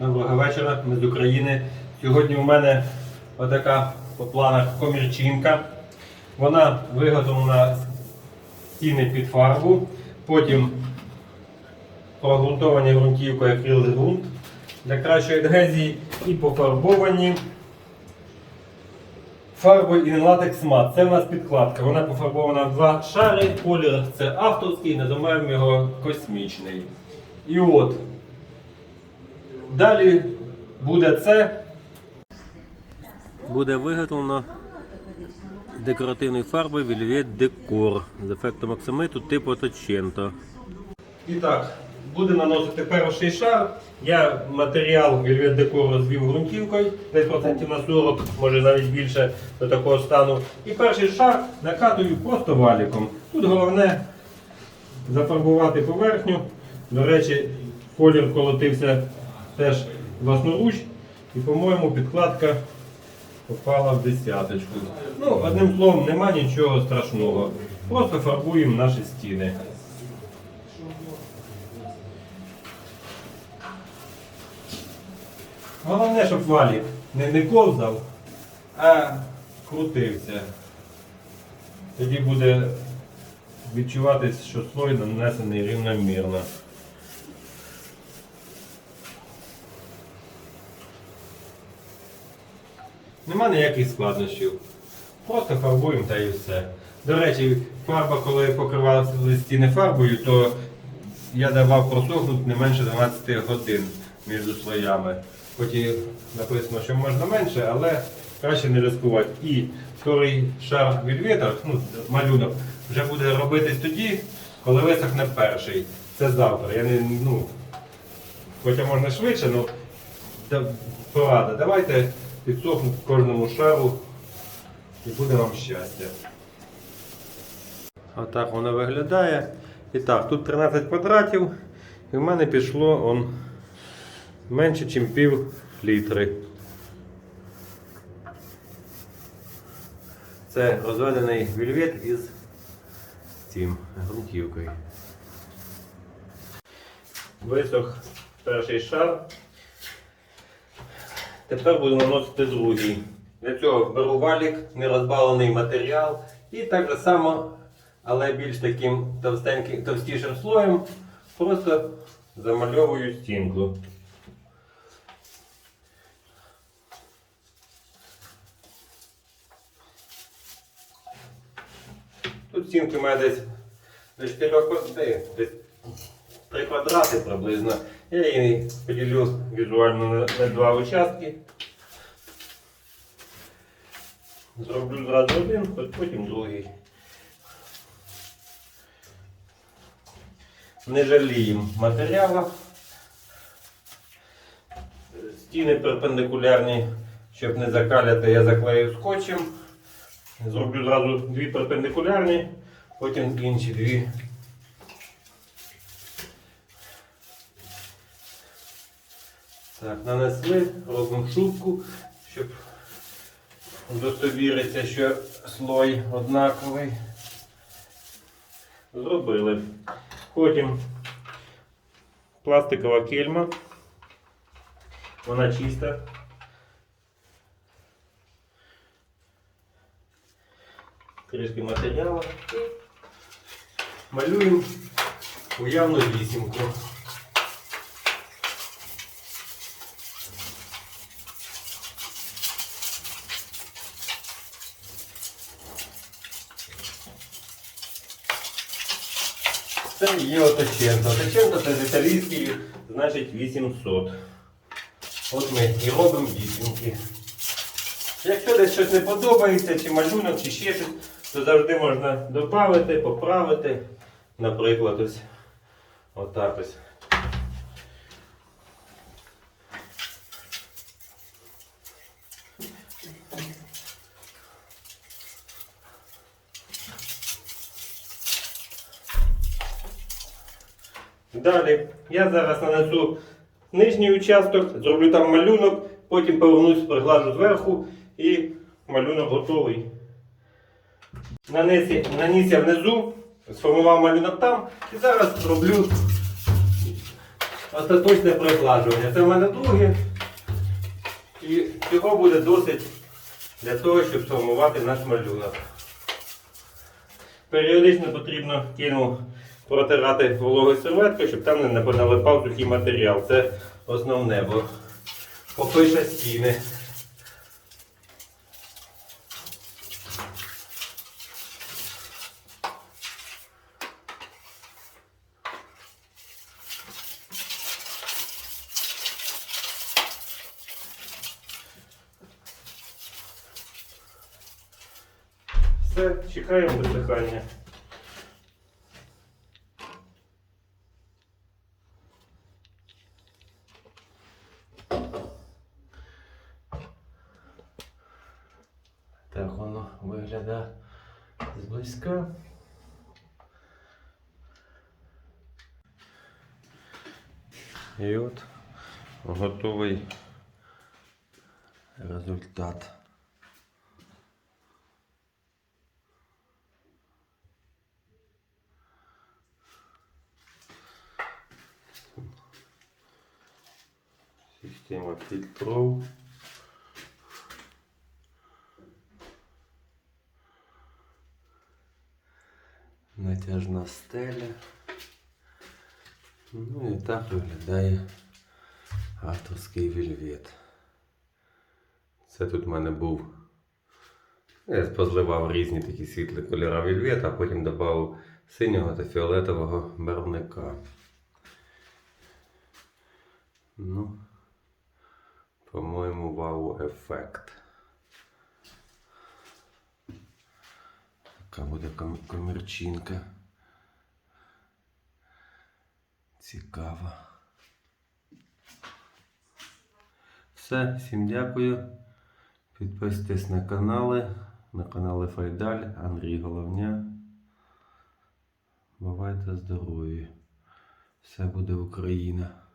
Доброго вечора, ми з України. Сьогодні у мене отака по планах комірчинка. Вона виготовлена з стіни під фарбу, потім прогрунтовані ґрунтівкою акрилґрунт для кращої адгезії і пофарбовані фарбою інлатекс мат. Це в нас підкладка. Вона пофарбована в два шари. Колір це авторський, називаємо його космічний. І от Далі буде це. Буде виготовлено декоративною фарбою Velvet Decor з ефектом оксамиту типу Точенто. І так, буде наносити перший шар. Я матеріал Velvet Decor розвів ґрунтівкою, десь процентів на 40, може навіть більше до такого стану. І перший шар накатую просто валіком. Тут головне зафарбувати поверхню. До речі, колір колотився теж власноруч. І, по-моєму, підкладка попала в десяточку. Ну, одним словом, нема нічого страшного. Просто фарбуємо наші стіни. Головне, щоб валік не, не ковзав, а крутився. Тоді буде відчуватись, що слой нанесений рівномірно. Нема ніяких складнощів. Просто фарбуємо та і все. До речі, фарба, коли покривали стіни фарбою, то я давав просохнути не менше 12 годин між слоями. Хоч і написано, що можна менше, але краще не ризикувати. І вторий шар від вітер, ну, малюнок, вже буде робитись тоді, коли висохне перший. Це завтра. Я не, ну, Хоча можна швидше, але порада. Давайте підсохнуть кожному шару і буде вам щастя. Отак воно виглядає. І так, тут 13 квадратів, і в мене пішло он, менше, ніж пів літри. Це розведений вільвет із цим ґрунтівкою. Висох перший шар. Тепер буду наносити другий. Для цього беру валік, нерозбавлений матеріал і так же само, але більш таким товстішим слоєм, просто замальовую стінку. Тут стінки має десь до 4 квадратів, десь 3 квадрати приблизно. Я її поділю візуально на, два участки. Зроблю зразу один, пот- потім другий. Не жаліємо матеріалу. Стіни перпендикулярні, щоб не закаляти, я заклею скотчем. Зроблю зразу дві перпендикулярні, потім інші дві. Так, нанесли, робимо шутку, щоб удостовіритися, що слой однаковий. Зробили. Потім пластикова кельма. Вона чиста. Трішки матеріалу. Малюємо уявну вісімку. Це є оточенко. Оточенко це з італійської, значить 800. От ми і робимо вісімки. Якщо десь щось не подобається, чи малюнок, чи ще щось, то завжди можна додати, поправити. Наприклад, ось отак ось. Далі я зараз нанесу нижній участок, зроблю там малюнок, потім повернусь, приглажу зверху і малюнок готовий. Наніс, наніс я внизу, сформував малюнок там і зараз роблю остаточне пригладжування. Це в мене друге. І цього буде досить для того, щоб сформувати наш малюнок. Періодично потрібно кіну протирати вологою серветкою, щоб там не поналипав сухий матеріал. Це основне, бо попише стіни. Все, чекаємо висихання. Так воно виглядає зблизька. І от готовий результат. Система фильтров. Натяжна стеля. Ну і так виглядає авторський вільвет. Це тут в мене був. Я позливав різні такі світлі кольори вільвета, а потім додав синього та фіолетового барвника. Ну, по-моєму, вау-ефект. Така буде ком- комірчинка. Цікава. Все, всім дякую. Підписуйтесь на канали, на канали Файдаль, Андрій Головня. Бувайте здорові. Все буде Україна.